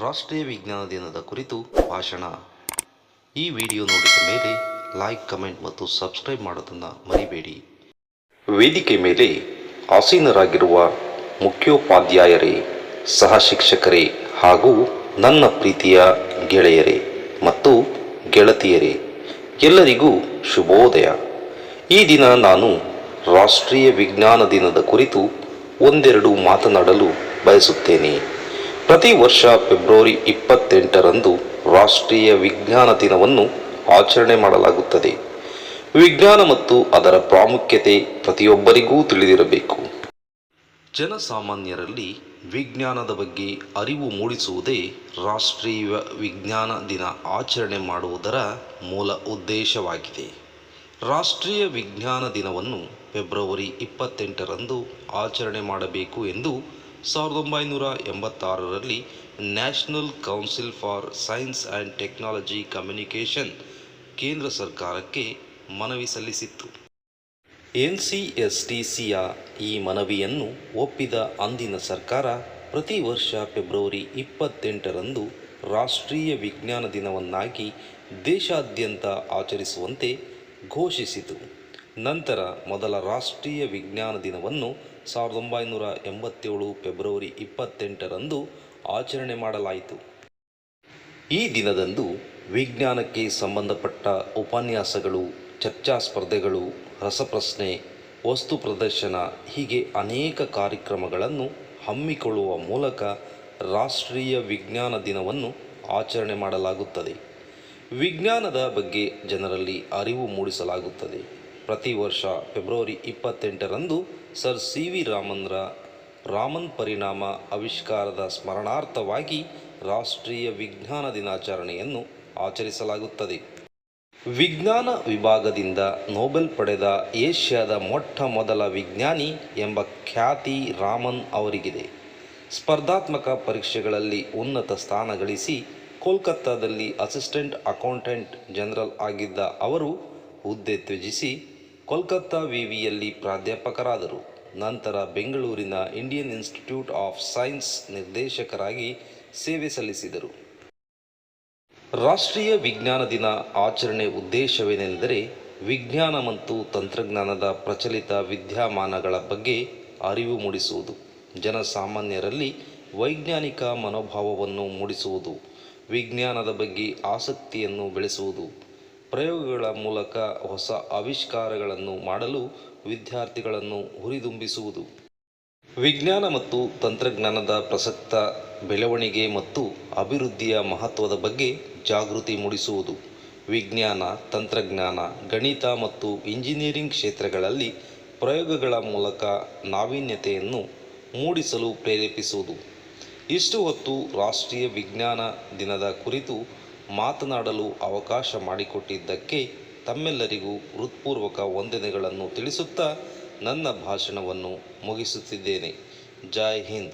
ರಾಷ್ಟ್ರೀಯ ವಿಜ್ಞಾನ ದಿನದ ಕುರಿತು ಭಾಷಣ. ಈ ವಿಡಿಯೋ ನೋಡಿದ ಮೇಲೆ ಲೈಕ್, ಕಮೆಂಟ್ ಮತ್ತು ಸಬ್ಸ್ಕ್ರೈಬ್ ಮಾಡೋದನ್ನು ಮರಿಬೇಡಿ. ವೇದಿಕೆ ಮೇಲೆ ಆಸೀನರಾಗಿರುವ ಮುಖ್ಯೋಪಾಧ್ಯಾಯರೇ, ಸಹ ಶಿಕ್ಷಕರೇ ಹಾಗೂ ನನ್ನ ಪ್ರೀತಿಯ ಗೆಳೆಯರೇ ಮತ್ತು ಗೆಳತಿಯರೇ, ಎಲ್ಲರಿಗೂ ಶುಭೋದಯ. ಈ ದಿನ ನಾನು ರಾಷ್ಟ್ರೀಯ ವಿಜ್ಞಾನ ದಿನದ ಕುರಿತು ಒಂದೆರಡು ಮಾತನಾಡಲು ಬಯಸುತ್ತೇನೆ. ಪ್ರತಿ ವರ್ಷ ಫೆಬ್ರವರಿ ಇಪ್ಪತ್ತೆಂಟರಂದು ರಾಷ್ಟ್ರೀಯ ವಿಜ್ಞಾನ ದಿನವನ್ನು ಆಚರಣೆ ಮಾಡಲಾಗುತ್ತದೆ. ವಿಜ್ಞಾನ ಮತ್ತು ಅದರ ಪ್ರಾಮುಖ್ಯತೆ ಪ್ರತಿಯೊಬ್ಬರಿಗೂ ತಿಳಿದಿರಬೇಕು. ಜನಸಾಮಾನ್ಯರಲ್ಲಿ ವಿಜ್ಞಾನದ ಬಗ್ಗೆ ಅರಿವು ಮೂಡಿಸುವುದೇ ರಾಷ್ಟ್ರೀಯ ವಿಜ್ಞಾನ ದಿನ ಆಚರಣೆ ಮಾಡುವುದರ ಮೂಲ ಉದ್ದೇಶವಾಗಿದೆ. ರಾಷ್ಟ್ರೀಯ ವಿಜ್ಞಾನ ದಿನವನ್ನು ಫೆಬ್ರವರಿ ಇಪ್ಪತ್ತೆಂಟರಂದು ಆಚರಣೆ ಮಾಡಬೇಕು ಎಂದು ಸಾವಿರದ ಒಂಬೈನೂರ ಎಂಬತ್ತಾರರಲ್ಲಿ national council for science and technology communication ಕೇಂದ್ರ ಸರ್ಕಾರಕ್ಕೆ ಮನವಿ ಸಲ್ಲಿಸಿತ್ತು. ಎನ್ ಸಿ ಎಸ್ ಟಿ ಸಿಯ ಈ ಮನವಿಯನ್ನು ಒಪ್ಪಿದ ಅಂದಿನ ಸರ್ಕಾರ ಪ್ರತಿ ವರ್ಷ ಫೆಬ್ರವರಿ ಇಪ್ಪತ್ತೆಂಟರಂದು ರಾಷ್ಟ್ರೀಯ ವಿಜ್ಞಾನ ದಿನವನ್ನಾಗಿ ದೇಶಾದ್ಯಂತ ಆಚರಿಸುವಂತೆ ಘೋಷಿಸಿತು. ನಂತರ ಮೊದಲ ರಾಷ್ಟ್ರೀಯ ವಿಜ್ಞಾನ ದಿನವನ್ನು ಸಾವಿರದ ಒಂಬೈನೂರ ಎಂಬತ್ತೇಳು ಫೆಬ್ರವರಿ ಇಪ್ಪತ್ತೆಂಟರಂದು ಆಚರಣೆ ಮಾಡಲಾಯಿತು. ಈ ದಿನದಂದು ವಿಜ್ಞಾನಕ್ಕೆ ಸಂಬಂಧಪಟ್ಟ ಉಪನ್ಯಾಸಗಳು, ಚರ್ಚಾ ಸ್ಪರ್ಧೆಗಳು, ರಸಪ್ರಶ್ನೆ, ವಸ್ತು ಪ್ರದರ್ಶನ ಹೀಗೆ ಅನೇಕ ಕಾರ್ಯಕ್ರಮಗಳನ್ನು ಹಮ್ಮಿಕೊಳ್ಳುವ ಮೂಲಕ ರಾಷ್ಟ್ರೀಯ ವಿಜ್ಞಾನ ದಿನವನ್ನು ಆಚರಣೆ ಮಾಡಲಾಗುತ್ತದೆ. ವಿಜ್ಞಾನದ ಬಗ್ಗೆ ಜನರಲ್ಲಿ ಅರಿವು ಮೂಡಿಸಲಾಗುತ್ತದೆ. ಪ್ರತಿ ವರ್ಷ ಫೆಬ್ರವರಿ ಇಪ್ಪತ್ತೆಂಟರಂದು ಸರ್ ಸಿ ವಿ ರಾಮನ್ರ ರಾಮನ್ ಪರಿಣಾಮ ಆವಿಷ್ಕಾರದ ಸ್ಮರಣಾರ್ಥವಾಗಿ ರಾಷ್ಟ್ರೀಯ ವಿಜ್ಞಾನ ದಿನಾಚರಣೆಯನ್ನು ಆಚರಿಸಲಾಗುತ್ತದೆ. ವಿಜ್ಞಾನ ವಿಭಾಗದಿಂದ ನೊಬೆಲ್ ಪಡೆದ ಏಷ್ಯಾದ ಮೊಟ್ಟ ಮೊದಲ ವಿಜ್ಞಾನಿ ಎಂಬ ಖ್ಯಾತಿ ರಾಮನ್ ಅವರಿಗಿದೆ. ಸ್ಪರ್ಧಾತ್ಮಕ ಪರೀಕ್ಷೆಗಳಲ್ಲಿ ಉನ್ನತ ಸ್ಥಾನ ಗಳಿಸಿ ಕೋಲ್ಕತ್ತಾದಲ್ಲಿ ಅಸಿಸ್ಟೆಂಟ್ ಅಕೌಂಟೆಂಟ್ ಜನರಲ್ ಆಗಿದ್ದ ಅವರು ಹುದ್ದೆ ತ್ಯಜಿಸಿ ಕೋಲ್ಕತ್ತಾ ವಿವಿಯಲ್ಲಿ ಪ್ರಾಧ್ಯಾಪಕರಾದರು. ನಂತರ ಬೆಂಗಳೂರಿನ ಇಂಡಿಯನ್ ಇನ್ಸ್ಟಿಟ್ಯೂಟ್ ಆಫ್ ಸೈನ್ಸ್ ನಿರ್ದೇಶಕರಾಗಿ ಸೇವೆ ಸಲ್ಲಿಸಿದರು. ರಾಷ್ಟ್ರೀಯ ವಿಜ್ಞಾನ ದಿನ ಆಚರಣೆ ಉದ್ದೇಶವೇನೆಂದರೆ ವಿಜ್ಞಾನ ಮತ್ತು ತಂತ್ರಜ್ಞಾನದ ಪ್ರಚಲಿತ ವಿದ್ಯಮಾನಗಳ ಬಗ್ಗೆ ಅರಿವು ಮೂಡಿಸುವುದು. ಜನಸಾಮಾನ್ಯರಲ್ಲಿ ವೈಜ್ಞಾನಿಕ ಮನೋಭಾವವನ್ನು ಮೂಡಿಸುವುದು, ವಿಜ್ಞಾನದ ಬಗ್ಗೆ ಆಸಕ್ತಿಯನ್ನು ಬೆಳೆಸುವುದು. ಪ್ರಯೋಗಗಳ ಮೂಲಕ ಹೊಸ ಆವಿಷ್ಕಾರಗಳನ್ನು ಮಾಡಲು ವಿದ್ಯಾರ್ಥಿಗಳನ್ನು ಹುರಿದುಂಬಿಸುವುದು. ವಿಜ್ಞಾನ ಮತ್ತು ತಂತ್ರಜ್ಞಾನದ ಪ್ರಸಕ್ತ ಬೆಳವಣಿಗೆ ಮತ್ತು ಅಭಿವೃದ್ಧಿಯ ಮಹತ್ವದ ಬಗ್ಗೆ ಜಾಗೃತಿ ಮೂಡಿಸುವುದು. ವಿಜ್ಞಾನ, ತಂತ್ರಜ್ಞಾನ, ಗಣಿತ ಮತ್ತು ಇಂಜಿನಿಯರಿಂಗ್ ಕ್ಷೇತ್ರಗಳಲ್ಲಿ ಪ್ರಯೋಗಗಳ ಮೂಲಕ ನಾವೀನ್ಯತೆಯನ್ನು ಮೂಡಿಸಲು ಪ್ರೇರೇಪಿಸುವುದು. ಇಷ್ಟು ಹೊತ್ತು ರಾಷ್ಟ್ರೀಯ ವಿಜ್ಞಾನ ದಿನದ ಕುರಿತು ಮಾತನಾಡಲು ಅವಕಾಶ ಮಾಡಿಕೊಟ್ಟಿದ್ದಕ್ಕೆ ತಮ್ಮೆಲ್ಲರಿಗೂ ಹೃತ್ಪೂರ್ವಕ ವಂದನೆಗಳನ್ನು ತಿಳಿಸುತ್ತಾ ನನ್ನ ಭಾಷಣವನ್ನು ಮುಗಿಸುತ್ತಿದ್ದೇನೆ. ಜೈ ಹಿಂದ್.